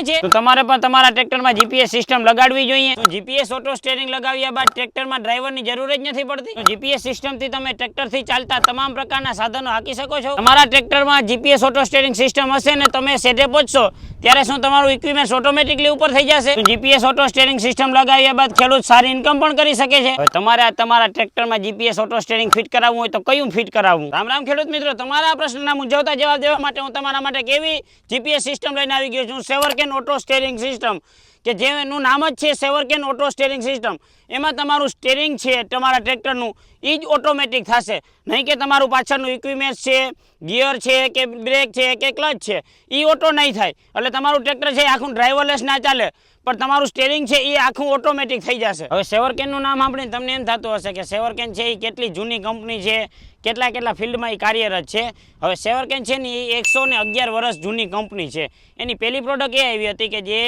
મૂંઝવણ છે. તો તમારે પણ તમારા ટ્રેક્ટરમાં જીપીએસ સિસ્ટમ લગાડવી જોઈએ. જીપીએસ ઓટો સ્ટેરિંગ લગાવ્યા બાદ ટ્રેક્ટરમાં ડ્રાઈવરની જરૂર જ નથી પડતી. જીપીએસ સિસ્ટમથી તમે ટ્રેક્ટરથી ચાલતા તમામ પ્રકારના સાધનો હાંકી શકો છો. તમારા ટ્રેક્ટરમાં જીપીએસ ઓટો સ્ટેરિંગ સિસ્ટમ હશે ને તમે સેટે પહોંચશો ત્યારે શું તમારું ઇક્વિપમેન્ટ ઓટોમેટિકલી ઉપર થઈ જશે? જીપીએસ ઓટો સ્ટેરિંગ સિસ્ટમ લગાવ્યા બાદ ખેડૂત સારી ઇન્કમ પણ કરી શકે છે? તમારે તમારા ટ્રેક્ટરમાં જીપીએસ ઓટો સ્ટેરિંગ ફિટ કરાવવું હોય તો કયું ફિટ કરાવવું? રામ રામ ખેડૂત મિત્રો, તમારા પ્રશ્નના મૂંઝવતા જવાબ દેવા માટે હું તમારા માટે કેવી જીપીએસ સિસ્ટમ લઈને આવી ગયો છું સેવરકેન ઓટો સ્ટેરિંગ સિસ્ટમ કે જેનું નામ જ છે સેવરકેન ઓટો સ્ટેરિંગ સિસ્ટમ. એમાં તમારું સ્ટેરિંગ છે, તમારા ટ્રેક્ટરનું એ જ ઓટોમેટિક થશે. નહીં કે તમારું પાછળનું ઇક્વિપમેન્ટ છે ગિયર છે, કે બ્રેક છે, કે ક્લચ છે એ ઓટો નહીં થાય. એટલે તમારું ટ્રેક્ટર છે આખું ડ્રાઈવરલેસ ના ચાલે. પણ તમારું સ્ટેરિંગ છે એ આખું ઓટોમેટિક થઈ જશે. હવે સેવરકેનનું નામ આપણે તમને એમ થતું હશે કે સેવરકેન છે એ કેટલી જૂની કંપની છે, કેટલા કેટલા ફિલ્ડમાં એ કાર્યરત છે. હવે સેવરકેન છે ને એ એકસો ને અગિયાર વર્ષ જૂની કંપની છે. એની પહેલી પ્રોડક્ટ એ આવી હતી કે જે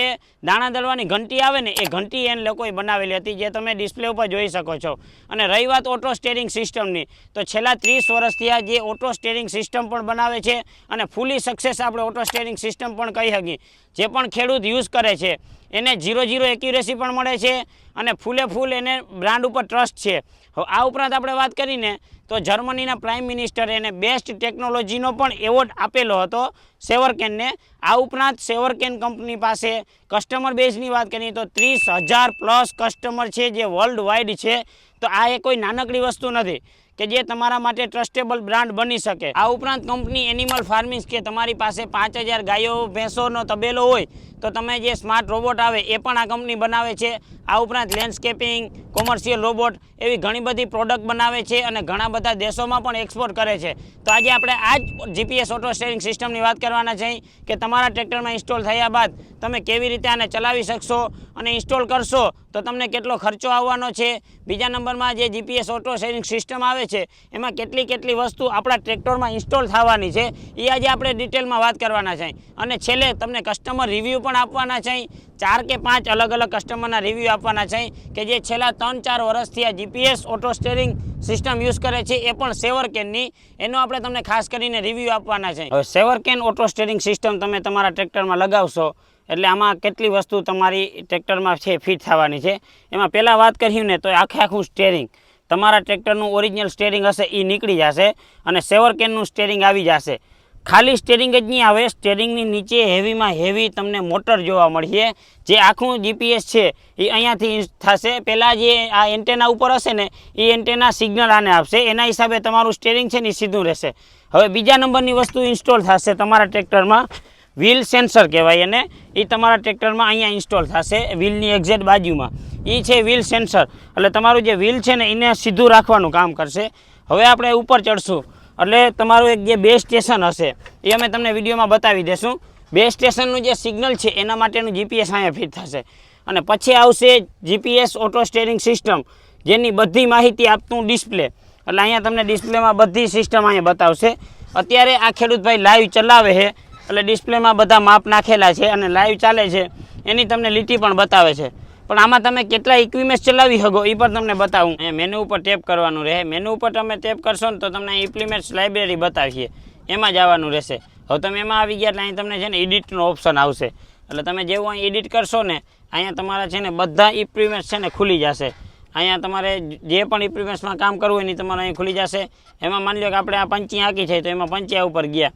દાણા દળવાની ઘંટી આવે ને એ ઘંટી એને લોકોએ બનાવેલી હતી, જે તમે ડિસ્પ્લે ઉપર જોઈ શકો છો. અને રહી વાત ઓટો સ્ટેરિંગ સિસ્ટમની તો છેલ્લા ત્રીસ વર્ષથી આ જે ઓટો સ્ટેરિંગ સિસ્ટમ પણ બનાવે છે અને ફૂલી સક્સેસ આપણે ઓટો સ્ટેરિંગ સિસ્ટમ પણ કહી શકીએ. જે પણ ખેડૂત યુઝ કરે છે એને જીરો જીરો એક્યુરેસી પણ મળે છે અને ફૂલે ફૂલ એને બ્રાન્ડ ઉપર ટ્રસ્ટ છે. આ ઉપરાંત આપણે વાત કરીને તો જર્મનીના પ્રાઇમ મિનિસ્ટરે એને બેસ્ટ ટેકનોલોજીનો પણ એવોર્ડ આપેલો હતો સેવરકેનને આ ઉપરાંત સેવરકેન કંપની પાસે કસ્ટમર બેઝની વાત કરીએ તો ત્રીસ હજાર પ્લસ કસ્ટમર છે જે વર્લ્ડ વાઇડ છે. તો આ એ કોઈ નાનકડી વસ્તુ નથી કે જે તમારા માટે ટ્રસ્ટેબલ બ્રાન્ડ બની શકે. આ ઉપરાંત કંપની એનિમલ ફાર્મિંગ કે તમારી પાસે પાંચ ગાયો, ભેંસોનો તબેલો હોય તો તમે જે સ્માર્ટ રોબોટ આવે એ પણ આ કંપની બનાવે છે. આ ઉપરાંત લેન્ડસ્કેપિંગ કોમર્શિયલ રોબોટ એવી ઘણી બધી પ્રોડક્ટ બનાવે છે અને ઘણા બધા દેશોમાં પણ એક્સપોર્ટ કરે છે. તો આજે આપણે આ જ જીપીએસ ઓટો સ્ટેરિંગ સિસ્ટમની વાત કરવાના છે કે તમારા ટ્રેક્ટરમાં ઇન્સ્ટોલ થયા બાદ તમે કેવી રીતે આને ચલાવી શકશો અને ઇન્સ્ટોલ કરશો, તો તમને કેટલો ખર્ચો આવવાનો છે. બીજા નંબરમાં જે જીપીએસ ઓટો સ્ટેરિંગ સિસ્ટમ આવે છે, એમાં કેટલી કેટલી વસ્તુ આપણા ટ્રેક્ટરમાં ઇન્સ્ટોલ થવાની છે, એ આજે આપણે ડિટેલમાં વાત કરવાના છે અને છેલ્લે તમને કસ્ટમર રિવ્યૂ પણ આપવાના છે. ચાર કે પાંચ અલગ અલગ કસ્ટમરના રિવ્યૂ આપવાના છે કે જે છેલ્લા ત્રણ ચાર વર્ષથી આ GPS auto steering system use કરે છે, એ પણ સેવરકેનની એનો આપણે તમને ખાસ કરીને રિવ્યૂ આપવાના છે. હવે સેવરકેન ઓટો સ્ટેરિંગ સિસ્ટમ તમે તમારા ટ્રેક્ટરમાં લગાવશો, એટલે આમાં કેટલી વસ્તુ તમારી ટ્રેક્ટરમાં છે ફિટ થવાની છે. એમાં પહેલાં વાત કરીએ ને તો આખે આખું સ્ટેરિંગ તમારા ટ્રેક્ટરનું ઓરિજિનલ સ્ટેરિંગ હશે એ નીકળી જશે અને સેવરકેનનું સ્ટેરિંગ આવી જશે. ખાલી સ્ટેરિંગ જ નહીં આવે સ્ટેરિંગની નીચે હેવીમાં હેવી તમને મોટર જોવા મળશે. જે આખું જીપીએસ છે, એ અહીંયાથી થશે. પહેલાં જે આ એન્ટેના ઉપર હશે ને, એ એન્ટેના સિગ્નલ આને આપશે. એના હિસાબે તમારું સ્ટેરિંગ છે ને સીધું રહેશે. હવે બીજા નંબરની વસ્તુ ઇન્સ્ટોલ થશે તમારા ટ્રેક્ટરમાં. વ્હીલ સેન્સર કહેવાય એને. એ તમારા ટ્રેક્ટરમાં અહીંયા ઇન્સ્ટોલ થશે વ્હીલની એક્ઝેક્ટ બાજુમાં. એ છે વ્હીલ સેન્સર એટલે તમારું જે વ્હીલ છે ને, એને સીધું રાખવાનું કામ કરશે. હવે આપણે ઉપર ચડશું. એટલે તમારું એક જે બે સ્ટેશન હશે, એ અમે તમને વિડીયોમાં બતાવી દેશું. બે સ્ટેશનનું જે સિગ્નલ છે, એના માટેનું જીપીએસ અહીંયા ફિટ થશે. અને પછી આવશે જીપીએસ ઓટો સ્ટેરિંગ સિસ્ટમ જેની બધી માહિતી આપતું ડિસ્પ્લે એટલે અહીંયા તમને ડિસ્પ્લેમાં બધી સિસ્ટમ અહીંયા બતાવશે. અત્યારે આ ખેડૂતભાઈ લાઈવ ચલાવે છે, એટલે ડિસ્પ્લેમાં બધા માપ નાખેલા છે અને લાઈવ ચાલે છે. એની તમને લીટી પણ બતાવે છે. પણ આમાં તમે કેટલા ઇક્વિપમેન્ટ ચલાવી શકો એ પણ તમને બતાવું. એ મેનુ ઉપર ટેપ કરવાનું રહે. મેનુ ઉપર તમે ટેપ કરશો ને તો તમને ઇમ્પ્લિમેન્ટ્સ લાઇબ્રેરી બતાવીએ. એમાં જવાનું રહેશે. હવે તમે એમાં આવી ગયા એટલે અહીં તમને છે ને એડિટનો ઓપ્શન આવશે. એટલે તમે જેવું અહીં એડિટ કરશો ને, અહીંયા તમારા છે ને બધા ઇમ્પ્લિમેન્ટ્સ છે ને ખુલી જશે. અહીંયા તમારે જે પણ ઇમ્પ્લિમેન્ટ્સમાં કામ કરવું હોય એની તમારે અહીં ખુલી જશે. એમાં માની લો કે આપણે આ પંચી આંકી છે, તો એમાં પંચિયા ઉપર ગયા.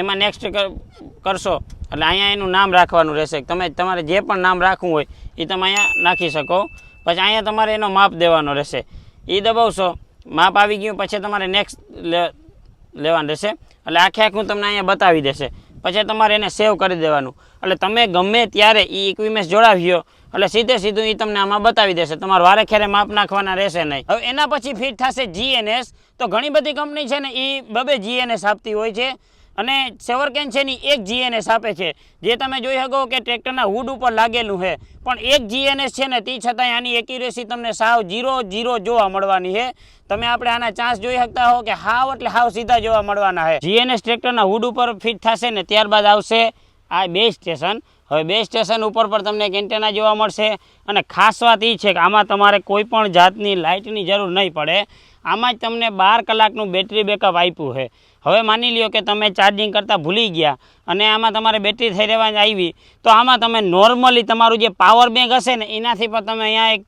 એમાં નેક્સ્ટ કરશો. એટલે અહીંયા એનું નામ રાખવાનું રહેશે. તમે, તમારે જે પણ નામ રાખવું હોય એ તમે અહીંયા નાખી શકો. પછી અહીંયા તમારે એનો માપ દેવાનો રહેશે. એ દબાવશો. માપ આવી ગયું, પછી તમારે નેક્સ્ટ લેવાનું રહેશે. એટલે આખે આખું તમને અહીંયા બતાવી દેશે. પછી તમારે એને સેવ કરી દેવાનું. એટલે તમે ગમે ત્યારે એ ઇક્વિમેસ જોડાવ્યો, એટલે સીધે સીધું એ તમને આમાં બતાવી દેશે. તમારે વારે ખેરે માપ નાખવાના રહેશે નહીં. હવે એના પછી ફિટ થશે જીએનએસ તો ઘણી બધી કંપની છે ને એ બબે જીએનએસ આપતી હોય છે. અને સેવરકેન છે ની એક જીએનએસ આપે છે. જે તમે જોઈ શકો કે ટ્રેક્ટરના હુડ ઉપર લાગેલું છે. પણ એક જીએનએસ છે ને તે છતાંય આની એક્યુરેસી તમને સાવ જીરો જીરો જોવા મળવાની છે. તમે આપણે આના ચાન્સ જોઈ શકતા હો કે હાવ એટલે હાવ સીધા જોવા મળવાના છે. જીએનએસ ટ્રેક્ટરના હુડ ઉપર ફિટ થશે ને ત્યારબાદ આવશે આ બે સ્ટેશન હવે બે સ્ટેશન ઉપર પણ તમને કેન્ટેના જોવા મળશે. અને ખાસ વાત એ છે કે આમાં તમારે કોઈ પણ જાતની લાઇટની જરૂર નહીં પડે. આમાં જ તમને બાર કલાકનું બેટરી બેકઅપ આપ્યું છે. હવે માની લ્યો કે તમે ચાર્જિંગ કરતાં ભૂલી ગયા અને આમાં તમારે બેટરી થઈ રહેવા આવી, તો આમાં તમે નોર્મલી તમારું જે પાવર બેંક હશે ને, એનાથી પણ તમે અહીંયા એક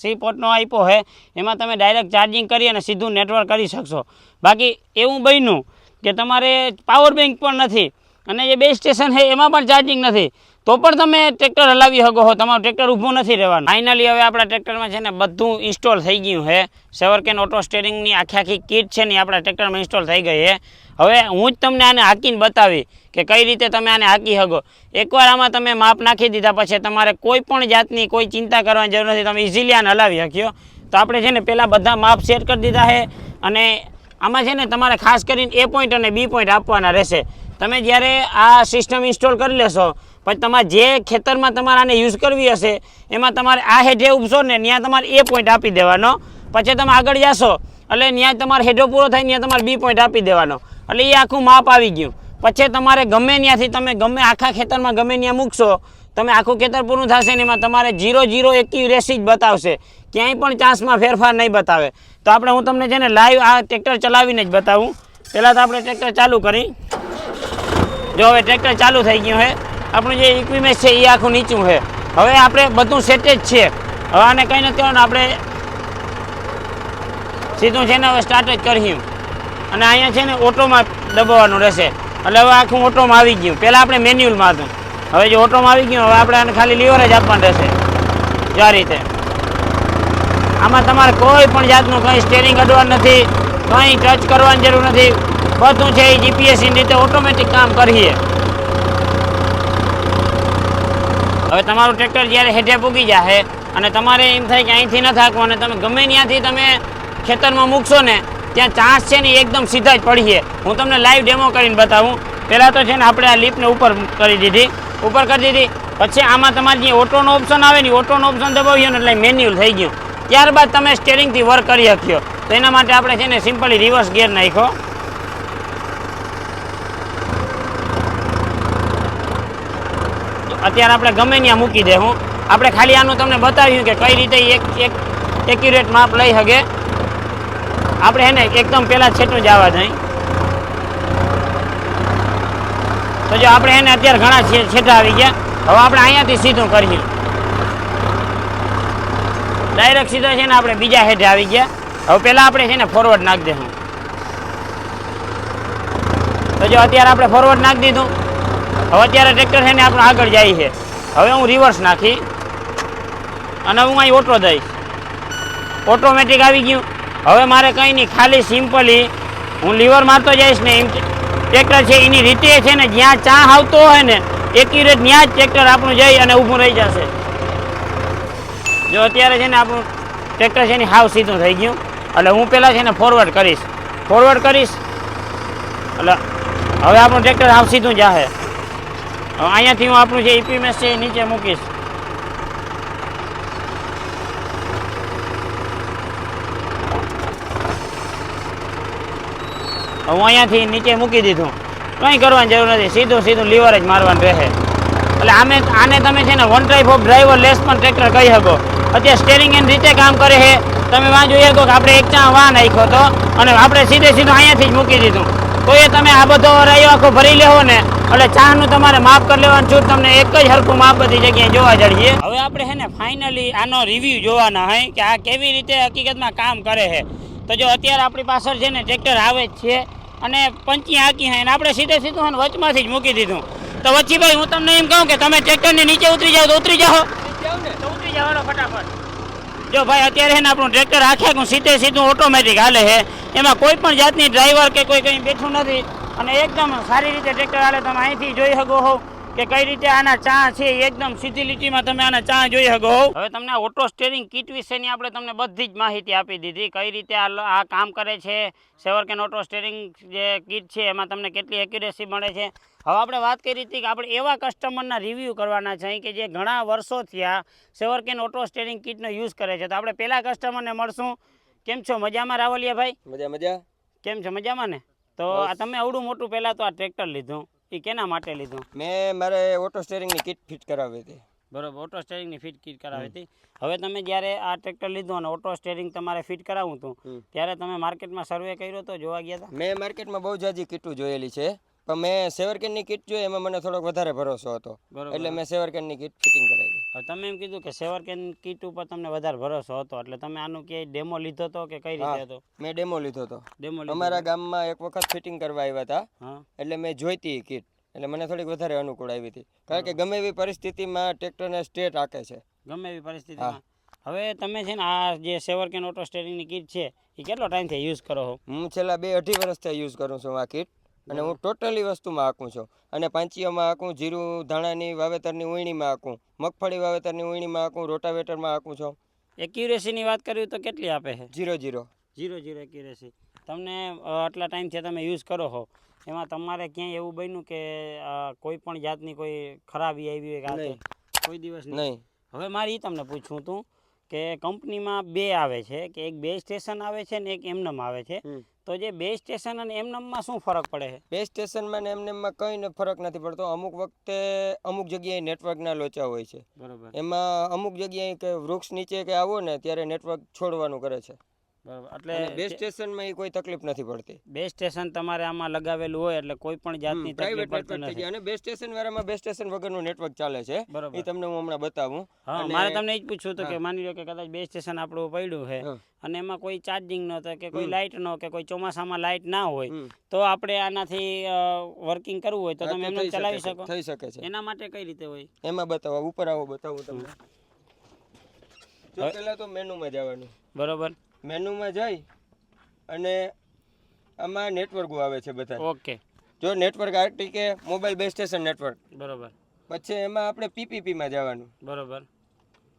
સી પોર્ટનો આપ્યો છે એમાં તમે ડાયરેક્ટ ચાર્જિંગ કરી અને સીધું નેટવર્ક કરી શકશો. બાકી એવું બન્યું કે તમારે પાવર બેંક પણ નથી અને જે બે સ્ટેશન છે એમાં પણ ચાર્જિંગ નથી. તો પણ તમે ટ્રેક્ટર હલાવી શકો છો. તમારું ટ્રેક્ટર ઊભું નથી રહેવાનું. ફાઇનલી હવે આપણા ટ્રેક્ટરમાં છે ને બધું ઇન્સ્ટોલ થઈ ગયું છે. સેવરકેન ઓટો સ્ટેરિંગની આખી આખી કીટ છે ને આપણા ટ્રેક્ટરમાં ઇન્સ્ટોલ થઈ ગઈ છે. હવે હું જ તમને આને હાંકીને બતાવી કે કઈ રીતે તમે આને હાંકી શકો. એકવાર આમાં તમે માપ નાખી દીધા પછી તમારે કોઈ પણ જાતની કોઈ ચિંતા કરવાની જરૂર નથી. તમે ઇઝીલી આને હલાવી શક્યો. તો આપણે છે ને પહેલાં બધા માપ સેટ કરી દીધા છે. અને આમાં છે ને તમારે ખાસ કરીને એ પોઈન્ટ અને બી પોઈન્ટ આપવાના રહેશે. તમે જ્યારે આ સિસ્ટમ ઇન્સ્ટોલ કરી લેશો, પછી તમારે જે ખેતરમાં તમારે આને યુઝ કરવી હશે, એમાં તમારે આ હેઠે ઉભશો ને ત્યાં તમારે એ પોઈન્ટ આપી દેવાનો. પછી તમે આગળ જશો, એટલે ત્યાં તમારે હેઠો પૂરો થાય ત્યાં તમારે બી પોઈન્ટ આપી દેવાનો. એટલે એ આખું માપ આવી ગયું. પછી તમારે ગમે ત્યાંથી તમે ગમે આખા ખેતરમાં ગમે ત્યાં મૂકશો, તમે આખું ખેતર પૂરું થશે ને એમાં તમારે જીરો જીરો એક્યુરેસી જ બતાવશે. ક્યાંય પણ ચાન્સમાં ફેરફાર નહીં બતાવે. તો આપણે હું તમને છે ને લાઈવ આ ટ્રેક્ટર ચલાવીને જ બતાવું. પહેલાં તો આપણે ટ્રેક્ટર ચાલુ કરી. જો હવે ટ્રેક્ટર ચાલુ થઈ ગયું છે આપણું જે ઇક્વિપમેન્ટ છે એ આખું નીચું છે હવે આપણે બધું સેટેજ છે. હવે આને કંઈ નથી કરવાનું આપણે સીધું છે ને હવે સ્ટાર્ટ જ કર્યું અને અહીંયા છે ને ઓટોમાં દબાવવાનું રહેશે. એટલે હવે આખું ઓટોમાં આવી ગયું. પહેલાં આપણે મેન્યુઅલમાં હતું. હવે જો ઓટોમાં આવી ગયું, હવે આપણે આને ખાલી લીવર જ આપવાનું રહેશે. જો આ રીતે. આમાં તમારે કોઈ પણ જાતનું કંઈ સ્ટેરિંગ અડવાનું નથી, કંઈ ટચ કરવાની જરૂર નથી. બધું છે, એ જીપીએસની રીતે ઓટોમેટિક કામ કરીએ. હવે તમારું ટ્રેક્ટર જ્યારે હેઠે પૂગી જશે અને તમારે એમ થાય કે અહીંથી ન થાકવું અને તમે ગમે ત્યાંથી તમે ખેતરમાં મૂકશો ને, ત્યાં ચાંસ છે ને એકદમ સીધા જ પડીએ. હું તમને લાઈવ ડેમો કરીને બતાવું. પહેલાં તો છે ને આપણે આ લીપને ઉપર કરી દીધી. ઉપર કરી દીધી. પછી આમાં તમારે જે ઓટોનો ઓપ્શન આવે ને ઓટોનો ઓપ્શન દબાવ્યો ને એટલે મેન્યુઅલ થઈ ગયું. ત્યારબાદ તમે સ્ટેરિંગથી વર્ક કરી શક્યો તો એના માટે આપણે છે ને સિમ્પલી રિવર્સ ગિયર નાખ્યો. અત્યારે આપણે ગમે ત્યાં મૂકી દેવું આપણે ખાલી આનું તમને બતાવ્યું કે કઈ રીતે એક એક એક્યુરેટ માપ લઈ શકે. આપણે એને એકદમ પહેલાં છેટું જવા દઈ. તો જો આપણે એને અત્યારે ઘણા છેટા આવી ગયા. હવે આપણે અહીંયાથી સીધું કરીએ. ડાયરેક્ટ સીધા છે ને આપણે બીજા હેઠે આવી ગયા. હવે પહેલાં આપણે છે ને ફોરવર્ડ નાખી દઈશું તો જો અત્યારે આપણે ફોરવર્ડ નાખી દીધું. હવે અત્યારે ટ્રેક્ટર છે ને આપણે આગળ જાય છે. હવે હું રિવર્સ નાખી અને હું અહીં ઓટો દઈશ. ઓટોમેટિક આવી ગયું. હવે મારે કંઈ નહીં, ખાલી સિમ્પલી હું લીવર મારતો જઈશ ને એમ ટ્રેક્ટર છે, એની રીતે છે ને જ્યાં ચા આવતો હોય ને એક્યુરેટ ત્યાં જ ટ્રેક્ટર આપણું જઈ અને ઊભું રહી જશે. જો અત્યારે છે ને આપણું ટ્રેક્ટર છે ને હાવ સીધું થઈ ગયું. એટલે હું પહેલાં છે ને ફોરવર્ડ કરીશ. ફોરવર્ડ કરીશ. એટલે હવે આપણું ટ્રેક્ટર હાવ સીધું હવે અહીંયાથી હું આપણું જે ઈપીએમએસ છે એ નીચે મૂકીશ. હું અહીંયાથી નીચે મૂકી દીધું. કંઈ કરવાની જરૂર નથી. સીધું સીધું લીવર જ મારવાનું રહે. એટલે આમે આને તમે છે ને one type of driverless પણ ટ્રેક્ટર કહી શકો. અત્યારે સ્ટેરિંગ એની રીતે કામ કરે છે. તમે વાં જોઈએ તો આપણે એક ચા વાં નાખ્યો હતો અને આપણે સીધે સીધું અહીંયાથી જ મૂકી દીધું. તો એ તમે આ બધો રહ્યો આખો ભરી લેવો ને, એટલે ચાનું તમારે માફ કરી લેવાનું છું. તમને એક જ હરખું માપ બધી જગ્યાએ જોવા જડીએ. હવે આપણે છે ને ફાઇનલી આનો રિવ્યૂ જોવાના હોય કે આ કેવી રીતે હકીકતમાં કામ કરે છે તો જો અત્યારે આપણી પાછળ છે ને, ટ્રેક્ટર આવે જ છે, અને પંચી હાકી અને આપણે સીધે સીધું ને, વચમાંથી જ મૂકી દીધું. તો વચ્ચીભાઈ હું તમને એમ કહું કે તમે ટ્રેક્ટરની નીચે ઉતરી જાઓ તો ઉતરી જાઓ. ઉતરી જવાનો ફટાફટ. જો ભાઈ, અત્યારે છે ને આપણું ટ્રેક્ટર આખે સીધે સીધું ઓટોમેટિક હાલે છે. એમાં કોઈ પણ જાતની ડ્રાઈવર કે કોઈ કંઈ બેઠું નથી. અને એકદમ સારી રીતે ટ્રેક્ટર હાલે, તમે અહીંથી જોઈ શકો હો કે કઈ રીતે આના ચા છે એકદમ સીધી લીટીમાં તમે આના ચા જોઈ શકો હો. હવે તમને ઓટો સ્ટેરિંગ કીટ વિશેની આપણે તમને બધી જ માહિતી આપી દીધી. કઈ રીતે આ કામ કરે છે, સેવરકેન ઓટો સ્ટેરિંગ જે કીટ છે, એમાં તમને કેટલી એક્યુરેસી મળે છે. હવે આપણે વાત કરી હતી કે આપણે એવા કસ્ટમરના રિવ્યૂ કરવાના છે કે જે ઘણા વર્ષો થયા સેવરકેન ઓટો સ્ટેરિંગ કિટનો યુઝ કરે છે. તો આપણે પહેલા કસ્ટમરને મળશું. કેમ છો? મજામાં રાવલિયાભાઈ મજા મજા. કેમ છો? મજામાં ને? તો આ તમે આવડું મોટું પહેલાં તો આ ટ્રેક્ટર લીધું. એ કેના માટે લીધું? મેં મારે ઓટો સ્ટેરિંગની કિટ ફિટ કરાવી હતી. બરોબર ઓટો સ્ટેરિંગની ફિટ કિટ કરાવી હતી. હવે તમે જ્યારે આ ટ્રેક્ટર લીધું અને ઓટો સ્ટેરિંગ તમારે ફિટ કરાવવું હતું ત્યારે તમે માર્કેટમાં સર્વે કર્યો તો જોવા ગયા હતા મેં માર્કેટમાં બહુ જાજી કીટું જોયેલી છે. પણ મેં સેવરકેનની કીટ જોઈ એમાં મને થોડોક વધારે ભરોસો હતો. એટલે મેં સેવરકેનની કીટ ફિટિંગ કરાવી. હવે તમે એમ કીધું કે સેવરકેન કીટ ઉપર તમને વધારે ભરોસો હતો એટલે તમે આનું ક્યાંય ડેમો લીધો હતો કે કઈ રીતે હતો? મેં ડેમો લીધો હતો. ડેમો અમારા ગામમાં એક વખત ફિટિંગ કરવા આવ્યા હતા. એટલે મેં જોઈતી કીટ. એટલે મને થોડીક વધારે અનુકૂળ આવી હતી. કારણ કે ગમે એવી પરિસ્થિતિમાં ટ્રેક્ટરને સ્ટેટ રાખે છે. ગમે એવી પરિસ્થિતિમાં. હવે તમે છે ને આ જે સેવર કેન ઓટો સ્ટેરિંગની કીટ છે એ કેટલો ટાઈમથી યુઝ કરો છો? હું છેલ્લા બે અઢી વર્ષથી યુઝ કરું છું આ કીટ. અને હું ટોટલી વસ્તુમાં હાંકું છું. અને પાંચીઓમાં હાંકું જીરું ધાણાની વાવેતરની ઉણીમાં હાંકું મગફળી વાવેતરની ઉણીમાં હાંકું રોટાવેટરમાં આકું છું. એક્યુરેસીની વાત કરવી તો કેટલી આપે છે? Zero zero. Zero zero accuracy. તમને આટલા ટાઈમથી તમે યુઝ કરો છો. એમાં તમારે ક્યાંય એવું બન્યું કે કોઈ પણ જાતની કોઈ ખરાબી આવી હોય. કોઈ દિવસ નહીં? નહીં. હવે મારે એ તમને પૂછવું હતું. કે કંપનીમાં બે આવે છે કે એક બે સ્ટેશન આવે છે ને એક એમનમ આવે છે. તો જે બે સ્ટેશન અને એમનમમાં શું ફરક પડે છે? બે સ્ટેશનમાં ને એમને એમાં કંઈ ફરક નથી પડતો. અમુક વખતે અમુક જગ્યાએ નેટવર્કના લોચા હોય છે. બરાબર. એમાં અમુક જગ્યાએ કે વૃક્ષ નીચે કે આવો ને ત્યારે નેટવર્ક છોડવાનું કરે છે. બરોબર. એટલે બે સ્ટેશનમાં એ કોઈ તકલીફ નથી પડતી. બે સ્ટેશન તમારે આમાં લગાવેલું હોય એટલે કોઈ પણ જાતની તકલીફ પ્રાઇવેટ પડતી નેટવર્ક થઈ નથી. અને બે સ્ટેશન વાળામાં બે સ્ટેશન વગરનું નેટવર્ક ચાલે છે. એ તમને હું હમણાં બતાવું. હા મારે તમને એ જ પૂછવું હતું કે માની લો કે કદાચ બે સ્ટેશન આપણું પડ્યું છે અને એમાં કોઈ ચાર્જિંગ ન થાય કે કોઈ લાઇટ ન કે કોઈ ચોમાસામાં લાઇટ ના હોય તો આપણે આનાથી વર્કિંગ કરવું હોય તો તમે એમને ચલાવી શકો. થઈ શકે છે. એના માટે કઈ રીતે હોય? એમાં બતાવો ઉપર આવો બતાવું તમને. પહેલા તો મેનુમાં જવાનું. બરોબર. મેનુમાં જઈ અને આમાં નેટવર્કો આવે છે બધા ઓકે. જો network RTK mobile base station network બરોબર. પછી એમાં આપણે પીપીપીમાં જવાનું. બરોબર.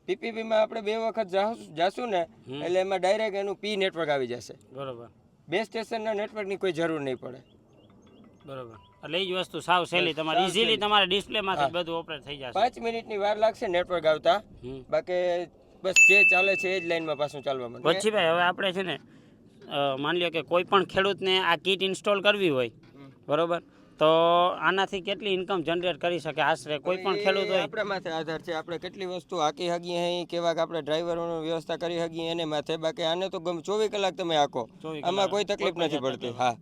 પીપીપીમાં આપણે બે વખત જાશું- ને એટલે એમાં ડાયરેક્ટ એનું પી નેટવર્ક આવી જશે. બરોબર. બે સ્ટેશનના નેટવર્કની કોઈ જરૂર નહીં પડે. બરોબર. એટલે એ જ વસ્તુ સાવ સહેલી તમારે. ઇઝીલી. તમારે ડિસ્પ્લેમાંથી બધું ઓપરેટ થઈ જશે. પાંચ મિનિટની વાર લાગશે નેટવર્ક આવતા. બાકી બસ જે ચાલે છે એ જ લાઈનમાં પાછું ચાલવા માંડે. પછી ભાઈ હવે આપણે છે ને માની લ્યો કે કોઈ પણ ખેડૂતને આ કીટ ઇન્સ્ટોલ કરવી હોય. બરોબર? તો આનાથી કેટલી ઇન્કમ જનરેટ કરી શકે? આશરે કોઈ પણ ખેડૂત હોય. આપણા માથે આધાર છે. આપણે કેટલી વસ્તુ હાકી હગી અહીં કેવા કે આપણે ડ્રાઈવરોની વ્યવસ્થા કરી હગી એને માથે બાકી. આને તો ગમે ચોવીસ કલાક તમે હાકો. 24 આમાં કોઈ તકલીફ નથી પડતી. હા.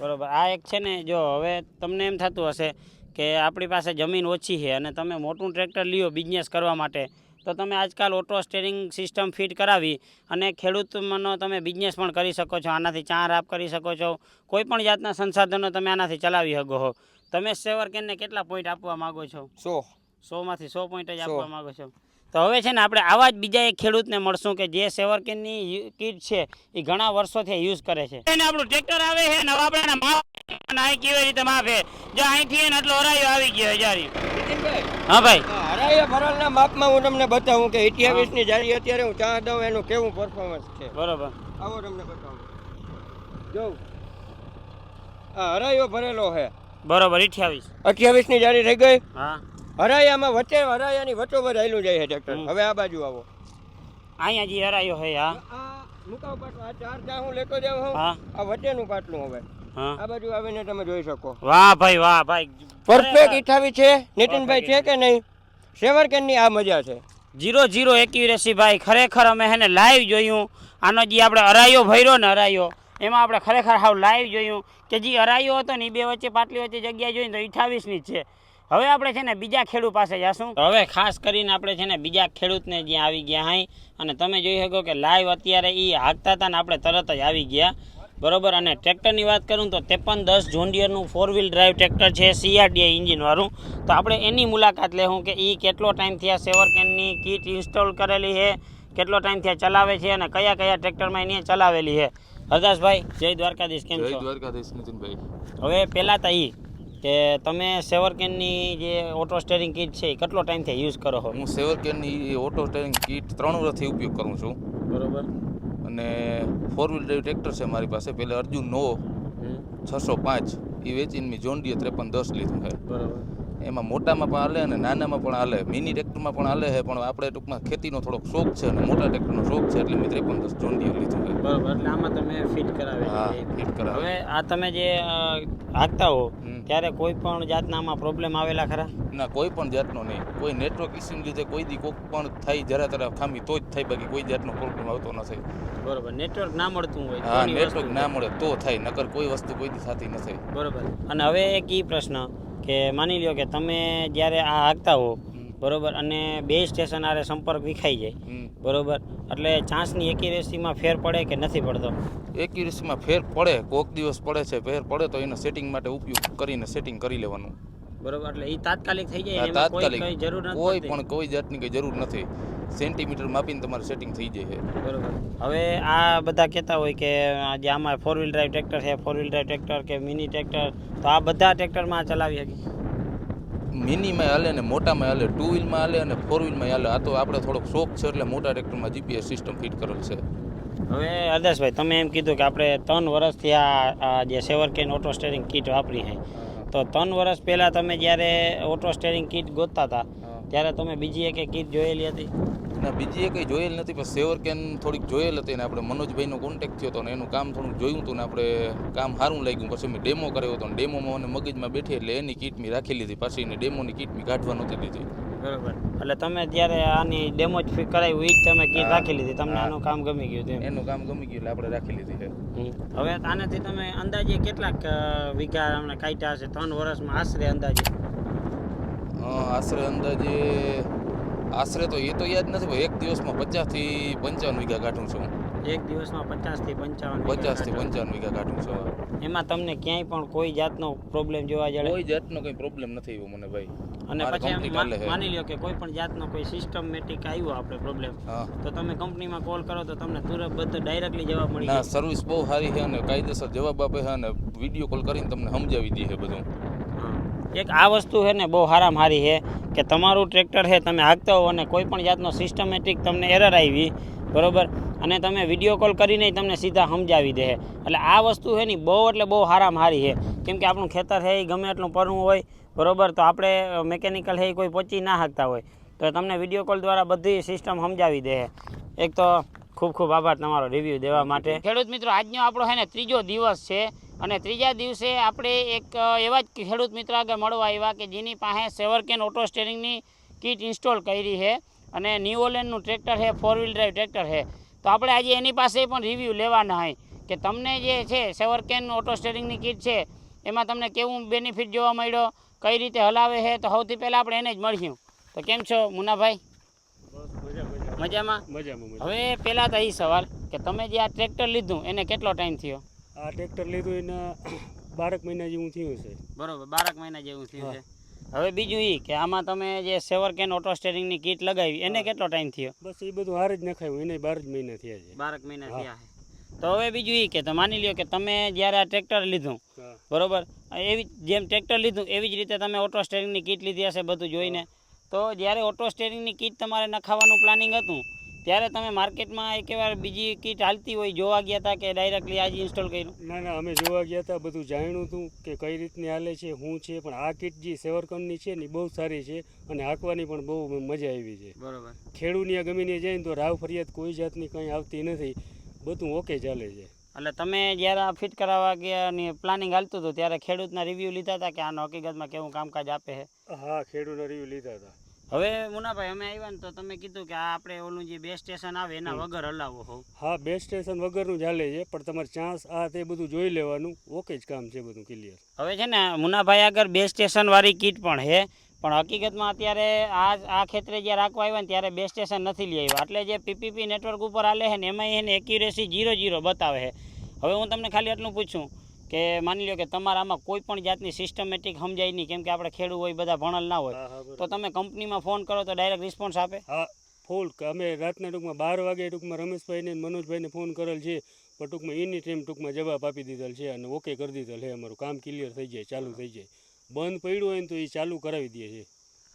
બરોબર. આ એક છે ને જો હવે તમને એમ થતું હશે કે આપણી પાસે જમીન ઓછી છે અને તમે મોટું ટ્રેક્ટર લ્યો બિઝનેસ કરવા માટે તો તમે આજકાલ ઓટો સ્ટેરિંગ સિસ્ટમ ફિટ કરાવી અને ખેડૂતનો તમે બિઝનેસ પણ કરી શકો છો. આનાથી ચા રાપ કરી શકો છો. કોઈ પણ જાતના સંસાધનો તમે આનાથી ચલાવી શકો છો તમે સેવર કેનને કેટલા પોઈન્ટ આપવા માંગો છો? સો. સોમાંથી સો પોઈન્ટ જ આપવા માંગો છો. તો હવે છે ને આપણે આવા જ બીજા એક ખેડૂતને મળશું કે જે સેવરકેનની કીટ છે એ ઘણા વર્ષોથી યુઝ કરે છે. એને આપણું ટ્રેક્ટર આવે છે ને આપણે એના માપ અહીં કેવી રીતે માપે જો અહીંથી એને આટલો હરાયો આવી ગયો જારી. હા ભાઈ. હરાયા ભરાલના માપમાં હું તમને બતાવું કે અઠ્યાવીસની જારી અત્યારે હું ચા દઉં એનું કેવું પરફોર્મન્સ છે. બરોબર. આવો તમને બતાવું. જો. આ હરાયો ભરેલો છે. બરોબર અઠ્યાવીસ અઠ્યાવીસની જારી થઈ ગઈ? હા. હરાયામાં વચ્ચે હરાયાની વચ્ચોવચ હાલ્યું જાય છે ટ્રેક્ટર. હવે આ બાજુ આવો. અહીંયા જે હરાયો હા આ. મુકાવ પાટલું આ ચાર ચા હું લેતો જાઉં હા. આ વચ્ચેનું પાટલું હવે. હા. આ બાજુ આવીને તમે જોઈ શકો. વાહ ભાઈ વાહ ભાઈ. પરફેક્ટ ઈઠાવી છે. નીતિનભાઈ છે કે નહીં? સેવરકેનની આ મજા છે. જીરો જીરો એક્યુરેસી ભાઈ ખરેખર અમે હેને લાઈવ જોયું. આનો જે આપણે અરાયો ભર્યો ને અરાયો એમાં આપણે ખરેખર હાવ લાઈવ જોયું કે જે અરાયો હતો ને એ બે વચ્ચે પાટલી વચ્ચે જગ્યા જોઈને તો અઠાવીસની જ છે. હવે આપણે છે ને બીજા ખેડૂત પાસે જાશું. હવે ખાસ કરીને આપણે છે ને બીજા ખેડૂતને જ્યાં આવી ગયા હાઈ અને તમે જોઈ શકો કે લાઈવ અત્યારે એ હાંકતા હતા ને આપણે તરત જ આવી ગયા. બરોબર? અને ટ્રેક્ટરની વાત કરું તો ત્રેપન દસ જોન્ડિયરનું ફોર વ્હીલ ડ્રાઈવ ટ્રેક્ટર છે સીઆરડીઆઈ ઇન્જિનવાળું તો આપણે એની મુલાકાત લેવું કે એ કેટલો ટાઈમથી આ સેવર કેનની કીટ ઇન્સ્ટોલ કરેલી છે કેટલો ટાઈમથી આ ચલાવે છે અને કયા કયા ટ્રેક્ટરમાં એની ચલાવેલી છે. હરદાસભાઈ જય દ્વારકાધીશ કેમ જય દ્વારકાધીશ નીતિનભાઈ. હવે પહેલાં તો એ કે તમે સેવર કેનની જે ઓટો સ્ટેરિંગ કીટ છે એ કેટલો ટાઈમથી યુઝ કરો છો? હું સેવરકેનની ઓટો સ્ટેરિંગ કીટ ત્રણ વર્ષથી ઉપયોગ કરું છું. બરોબર. અને ફોર વ્હીલ ડ્રાઈવ ટ્રેક્ટર છે મારી પાસે. પહેલાં અર્જુન નો છસો પાંચ. એ વેચીને મેં જોન્ડીએ ત્રેપન દસ લીધું છે. બરાબર. એમાં મોટામાં પણ હાલે અને નાનામાં પણ હાલે. મિની ટ્રેક્ટરમાં પણ હાલે છે પણ આપણે ટૂંકમાં ખેતીનો થોડોક શોખ છે અને મોટા ટ્રેક્ટરનો શોખ છે એટલે મેં ત્રેપન દસ જોન્ડીએ લીધું છે. બરાબર એટલે આમાં તમે ફિટ હા કરાવેલી ફિટ કરાવે. હવે આ તમે જે હાંકતા હો ત્યારે કોઈ પણ જાતના આમાં પ્રોબ્લેમ આવેલા ખરા? ના કોઈ પણ જાતનો નહીં. કોઈ નેટવર્ક ઇસ્યુને લીધે કોઈ દી કોક પણ થાય જરા તરા ખામી તો જ થાય. બાકી કોઈ જાતનો પ્રોબ્લેમ આવતો નથી બરોબર. નેટવર્ક ના મળતું હોય હા નેટવર્ક ના મળે તો થાય નકર કોઈ વસ્તુ કોઈ દી થતી નથી બરોબર. અને હવે એક ઈ પ્રશ્ન કે માની લ્યો કે તમે જ્યારે આ હાંકતા હો. બરોબર? અને બે સ્ટેશન આરે સંપર્ક વિખાઈ જાય. બરોબર? એટલે ચાન્સની એક્યુરેસીમાં ફેર પડે કે નથી પડતો? એક્યુરેસીમાં ફેર પડે. કોક દિવસ પડે છે ફેર પડે તો એના સેટિંગ માટે ઉપયોગ કરીને સેટિંગ કરી લેવાનું. બરોબર? એટલે એ તાત્કાલિક થઈ જાય? તાત્કાલિક. જરૂર નથી કોઈ પણ કોઈ જાતની કઈ જરૂર નથી. સેન્ટીમીટર માપીને તમારે સેટિંગ થઈ જાય છે. બરોબર. હવે આ બધા કહેતા હોય કે આજે આમાં ફોર વ્હીલ ડ્રાઈવ ટ્રેક્ટર છે ફોર વ્હીલ ડ્રાઈવ ટ્રેક્ટર કે મિની ટ્રેક્ટર તો આ બધા ટ્રેક્ટરમાં ચલાવી શકી મિનીમાં હાલે ને મોટામાં હાલે ટુ વ્હીલમાં હાલે અને ફોર વ્હીલમાં હાલે. આ તો આપણે થોડોક શોખ છે એટલે મોટા ટ્રેક્ટરમાં જીપીએસ સિસ્ટમ ફિટ કરેલ છે. હવે આદર્શભાઈ તમે એમ કીધું કે આપણે ત્રણ વર્ષથી આ આ જે સેવરકેન ઓટો સ્ટેરિંગ કીટ વાપરી છે. તો ત્રણ વર્ષ પહેલાં તમે જ્યારે ઓટો સ્ટેરિંગ કીટ ગોતતા હતા ત્યારે તમે બીજી એક કીટ જોયેલી હતી? ના બીજી એક જોયેલ નથી પણ સેવર કેન થોડીક જોયેલ હતી ને આપણે મનોજભાઈનો કોન્ટેક્ટ થયો હતો ને એનું કામ થોડુંક જોયું હતું ને આપણે કામ સારું લાગ્યું. પછી મેં ડેમો કર્યો હતો ને ડેમોમાં મને મગજમાં બેઠી એટલે એની કીટ મેં રાખી લીધી. પાછી એને ડેમોની કીટ મેં કાઢવા નહોતી દીધી. બરાબર. એટલે તમે જ્યારે આની ડેમો જ ફિટ કરાવી એ જ તમે કીટ. રાખી લીધી. તમને આનું કામ ગમી ગયું તેમ એનું કામ ગમી ગયું એટલે આપણે રાખી લીધી છે. હવે આનાથી તમે અંદાજે કેટલાક વીઘા કાઢ્યા હશે? ત્રણ વર્ષમાં આશરે અંદાજે? આશરે અંદાજે આશરે તો એ તો યાદ નથી ભાઈ એક દિવસમાં પચાસથી પંચાવન વીઘા કાઢું છું. એક દિવસમાં પચાસથી પંચાવન પચાસથી પંચાવન વીઘા કાઢું છું. એમાં તમને ક્યાંય પણ કોઈ જાતનો પ્રોબ્લેમ જોવા જડે? કોઈ જાતનો કંઈ પ્રોબ્લેમ નથી આવ્યો મને ભાઈ. અને પછી. માની લ્યો કે કોઈ પણ જાતનો કોઈ સિસ્ટમેટિક આવ્યો આપણે પ્રોબ્લેમ તો તમે કંપનીમાં કોલ કરો તો તમને તુરંત બધું ડાયરેક્ટલી જવાબ મળી ના સર્વિસ બહુ સારી છે અને કાયદેસર જવાબ આપે છે અને વીડિયો કોલ કરીને તમને સમજાવી દે છે બધું. એક આ વસ્તુ છે ને બહુ હારામ હારી છે કે તમારું ટ્રેક્ટર છે, તમે હાંકતા હો અને કોઈ પણ જાતનો સિસ્ટમેટિક તમને એરર આવી, બરાબર? અને તમે વીડિયો કોલ કરીને તમને સીધા સમજાવી દે. એટલે આ વસ્તુ છે ને બહુ એટલે બહુ હારામ હારી છે. કેમ કે આપણું ખેતર છે એ ગમે એટલું પરવું હોય, બરાબર? તો આપણે મેકેનિકલ છે એ કોઈ પહોંચી ના શકતા હોય. તો તમને વીડિયો કોલ દ્વારા બધી સિસ્ટમ સમજાવી દે. એક તો ખૂબ ખૂબ આભાર તમારો રિવ્યૂ દેવા માટે. ખેડૂત મિત્રો, આજનો આપણો છે ને ત્રીજો દિવસ છે. અને ત્રીજા દિવસે આપણે એક એવા જ ખેડૂત મિત્ર આગળ મળવા આવ્યા કે જેની પાસે સેવરકેન ઓટો સ્ટેરિંગની કીટ ઇન્સ્ટોલ કરી છે અને ન્યુઓલેનનું ટ્રેક્ટર છે ફોર વ્હીલ ડ્રાઈવ ટ્રેક્ટર છે. તો આપણે આજે એની પાસે પણ રિવ્યૂ લેવાના હોય કે તમને જે છે સેવરકેન ઓટો સ્ટેરિંગની કીટ છે એમાં તમને કેવું બેનિફિટ જોવા મળ્યો કઈ રીતે હલાવે છે? તો સૌથી પહેલાં આપણે એને જ મળ્યું તો કેમ છો મુનાભાઈ? મજામાં? મજામાં હવે પહેલાં તો એ સવાલ કે તમે જે આ ટ્રેક્ટર લીધું એને કેટલો ટાઈમ થયો? આ ટ્રેક્ટર લીધું એના બારક મહિના જેવું થયું છે. બરોબર બારક મહિના જેવું થયું છે. હવે બીજું એ કે આમાં તમે જે સેવર કેન ઓટો સ્ટેરિંગની કીટ લગાવી એને કેટલો ટાઈમ થયો? બસ એ બધું હાર જ નખાયું એને બાર જ મહિના થયા છે. બારક મહિના થયા છે. તો હવે બીજું એ કે તો માની લ્યો કે તમે જ્યારે આ ટ્રેક્ટર લીધું બરોબર? એવી જેમ ટ્રેક્ટર લીધું એવી જ રીતે તમે ઓટો સ્ટેરિંગની કીટ લીધી હશે બધું જોઈને. તો જ્યારે ઓટો સ્ટેરિંગની કીટ તમારે નખાવાનું પ્લાનિંગ હતું ત્યારે તમે માર્કેટમાં એક વાર બીજી કીટ હાલતી હોય જોવા ગયા હતા કે ડાયરેક્ટલી આજે ઇન્સ્ટોલ કર્યું? ના ના અમે જોવા ગયા હતા બધું જાણ્યું હતું કે કઈ રીતની હાલે છે શું છે પણ આ કીટ જે સેવરકનની છે ને બહુ સારી છે અને હાંકવાની પણ બહુ મજા આવી છે. બરાબર. ખેડૂની ગમીને જાય ને તો રાવ ફરિયાદ કોઈ જાતની કંઈ આવતી નથી બધું ઓકે ચાલે છે. એટલે તમે જ્યારે આ ફિટ કરાવવા ગયા અને પ્લાનિંગ હાલતું હતું ત્યારે ખેડૂતના રિવ્યૂ લીધા હતા કે આનો હકીકતમાં કેવું કામકાજ આપે છે? હા ખેડૂતના રિવ્યૂ લીધા હતા હવે મુનાભાઈ અમે આવ્યા ને તો તમે કીધું કે આ આપણે ઓલું જે બે સ્ટેશન આવે એના વગર હલાવો હો. હા બે સ્ટેશન વગરનું ચાલે છે પણ તમારે ચાન્સ આ તે બધું જોઈ લેવાનું. ઓકે જ કામ છે બધું ક્લિયર હવે છે ને મુનાભાઈ આગળ બે સ્ટેશન વાળી કીટ પણ છે પણ હકીકતમાં અત્યારે આ આ ખેતરે જ્યારે રાખવા આવ્યા ને ત્યારે બે સ્ટેશન નથી લઈ આવ્યા. એટલે જે પીપીપી નેટવર્ક ઉપર હાલે છે ને એમાં એને એક્યુરેસી જીરો જીરો બતાવે છે. હવે હું તમને ખાલી એટલું પૂછું કે માની લો કે તમારા આમાં કોઈ પણ જાતની સિસ્ટમેટિક સમજાય નહીં કેમ કે આપણે ખેડૂત હોય બધા ભણેલ ના હોય. તો તમે કંપનીમાં ફોન કરો તો ડાયરેક્ટ રિસ્પોન્સ આપે. હા ફૂલ. અમે રાતના ટૂંકમાં બાર વાગે ટૂંકમાં રમેશભાઈને મનોજભાઈને ફોન કરેલ છે પણ ટૂંકમાં એની ટાઈમ ટૂંકમાં જવાબ આપી દીધેલ છે અને ઓકે કરી દીધેલ છે અમારું. કામ ક્લિયર થઈ જાય ચાલુ થઈ જાય. બંધ પડ્યું હોય ને તો એ ચાલુ કરાવી દે છે.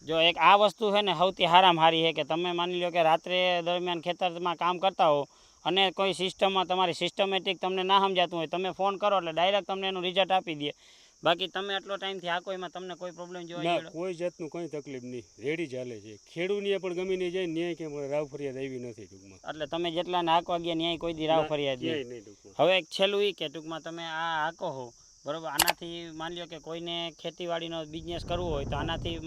જો એક આ વસ્તુ છે ને સૌથી હારામાં હારી છે કે તમે માની લો કે રાત્રે દરમિયાન ખેતરમાં કામ કરતા હો અને કોઈ સિસ્ટમમાં તમારી સિસ્ટમેટિક તમને ના સમજાતું હોય તમે ફોન કરો એટલે ડાયરેક્ટ તમને એનું રિઝલ્ટ આપી દે. બાકી તમે એટલો ટાઈમથી આ કોઈમાં તમને કોઈ પ્રોબ્લેમ જોવા ના કોઈ જાતનું કંઈ તકલીફ નહીં. રેડી ચાલે છે. ખેડૂની પણ ગમીને જાય ન્યાય કે રાવ ફરિયાદ આવી નથી ટૂંકમાં. એટલે તમે જેટલા ને હાંકવા ગયા ન્યાય કોઈ દી રાવ ફરિયાદ નહીં. નહીં હવે એક છેલ્લું એ કે ટૂંકમાં તમે આ હાંકો હો બરોબર? આનાથી માની લો કે કોઈને ખેતીવાડીનો બિઝનેસ કરવો હોય તો આનાથી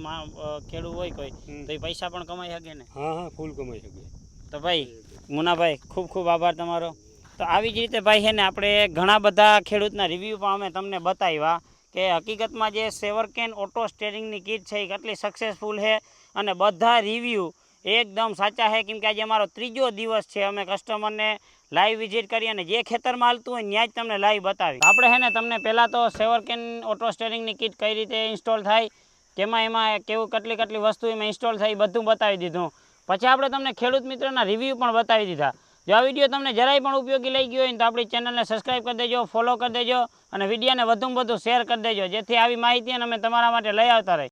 ખેડૂત હોય કોઈ. તો એ પૈસા પણ કમાઈ શકે ને? હા હા ફૂલ કમાઈ શકે. તો ભાઈ મુનાભાઈ, ખૂબ ખૂબ આભાર તમારો. તો આવી જ રીતે ભાઈ છે ને, આપણે ઘણા બધા ખેડૂતના રિવ્યૂ પણ અમે તમને બતાવ્યા કે હકીકતમાં જે સેવરકેન ઓટો સ્ટેરિંગની કીટ છે, એ કેટલી સક્સેસફુલ છે અને બધા રિવ્યૂ એકદમ સાચા છે. કેમ કે આજે અમારો ત્રીજો દિવસ છે, અમે કસ્ટમરને લાઈવ વિઝિટ કરી અને જે ખેતરમાં હાલતું હોય ત્યાં જ તમને લાઈવ બતાવી આપણે છે ને, તમને પહેલાં તો સેવરકેન ઓટો સ્ટેરિંગની કીટ કઈ રીતે ઇન્સ્ટોલ થાય, તેમાં એમાં કેવું કેટલી કેટલી વસ્તુ એમાં ઇન્સ્ટોલ થાય બધું બતાવી દીધું. પછી આપણે તમને ખેડૂત મિત્રના રિવ્યૂ પણ બતાવી દીધા. જો આ વીડિયો તમને જરાય પણ ઉપયોગી લઈ ગયો હોય તો આપણી ચેનલને સબસ્ક્રાઈબ કરી દેજો ફોલો કરી દેજો અને વિડીયોને વધુમાં વધુ શેર કરી દેજો, જેથી આવી માહિતી અમે તમારા માટે લઈ આવતા રહી